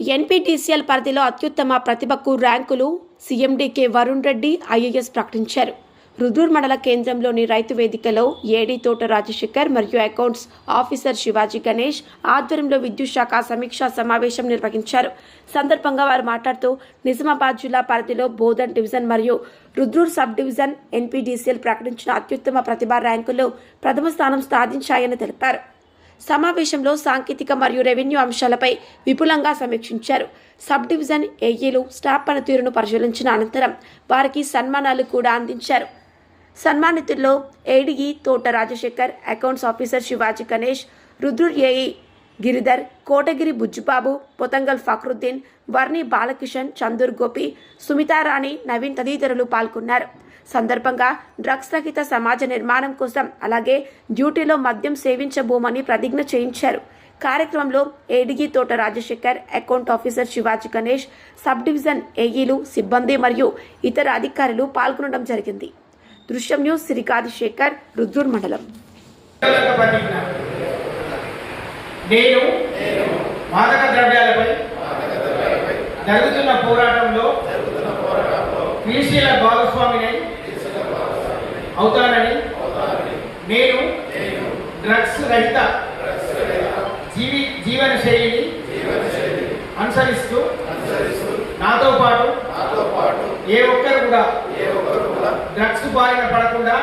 NPTCL పరిధిలో అత్యుత్తమ ప్రతిభకు ర్యాంకులు సీఎండీకే వరుణ్ రెడ్డి ఐఏఎస్ ప్రకటించారు. రుదూర్ మండల కేంద్రంలోని రైతు వేదికలో ఏడీ తోట రాజశేఖర్ మరియు అకౌంట్స్ ఆఫీసర్ శివాజీ గణేష్ ఆధ్వర్యంలో విద్యుత్ శాఖ సమీక్షా సమావేశం నిర్వహించారు. సందర్భంగా వారు మాట్లాడుతూ నిజామాబాద్ జిల్లా పరిధిలో బోధన్ డివిజన్ మరియు రుద్రూర్ సబ్ డివిజన్ ఎన్పీడీసీఎల్ ప్రకటించిన అత్యుత్తమ ప్రతిభా ర్యాంకుల్లో ప్రథమ స్థానం సాధించాయని తెలిపారు. సమావేశంలో సాంకేతిక మరియు రెవెన్యూ అంశాలపై విపులంగా సమీక్షించారు. సబ్ డివిజన్ ఏఈలు స్టాఫ్ పనితీరును పరిశీలించిన అనంతరం వారికి సన్మానాలు కూడా అందించారు. సన్మానితుల్లో Edigi Thota Rajasekhar accounts officer Shivaji Ganesh Rudrur AE Giridhar Kotagiri Bujjibabu Pothangal Fakruddin Varni Balakishan Chandur Gopi Sumitharani Naveen తదితరులు పాల్గొన్నారు. సందర్భంగా డ్రగ్స్ రహిత సమాజ నిర్మాణం కోసం అలాగే డ్యూటీలో మద్యం సేవించబోమని ప్రతిజ్ఞ చేయించారు. కార్యక్రమంలో ఏడిగి తోట Rajasekhar account officer Shivaji Ganesh sub division ఏఈలు సిబ్బంది మరియు ఇతర అధికారులు పాల్గొనడం జరిగింది. దృశ్యం న్యూస్ శ్రీకాది శేఖర్ రుద్రూర్ మండలం. నేను మాదక ద్రవ్యాలపై జరుగుతున్న పోరాటం క్రీశీల భాగస్వామిని అవుతానని నేను డ్రగ్స్ రహిత జీవి జీవన శైలిని అనుసరిస్తూ నాతో పాటు ఏ ఒక్కరు కూడా డ్రగ్స్ బారిన పడకుండా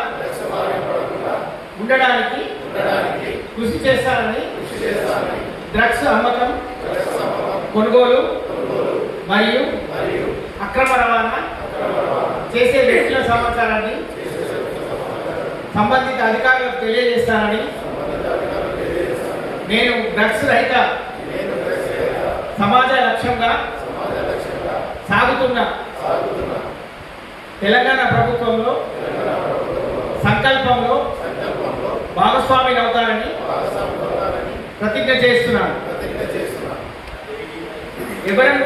ఉండడానికి కృషి చేస్తానని డ్రగ్స్ అమ్మకం కొనుగోలు మరియు అక్రమ రవాణా చేసే వ్యక్తుల సమాచారాన్ని సంబంధిత అధికారులకు తెలియజేస్తానని నేను డ్రగ్స్ రహిత సమాజ లక్ష్యంగా సాగుతున్న తెలంగాణ ప్రభుత్వంలో సంకల్పంలో భాగస్వామిని అవుతారని ప్రతిజ్ఞ చేస్తున్నాను. ఎవరం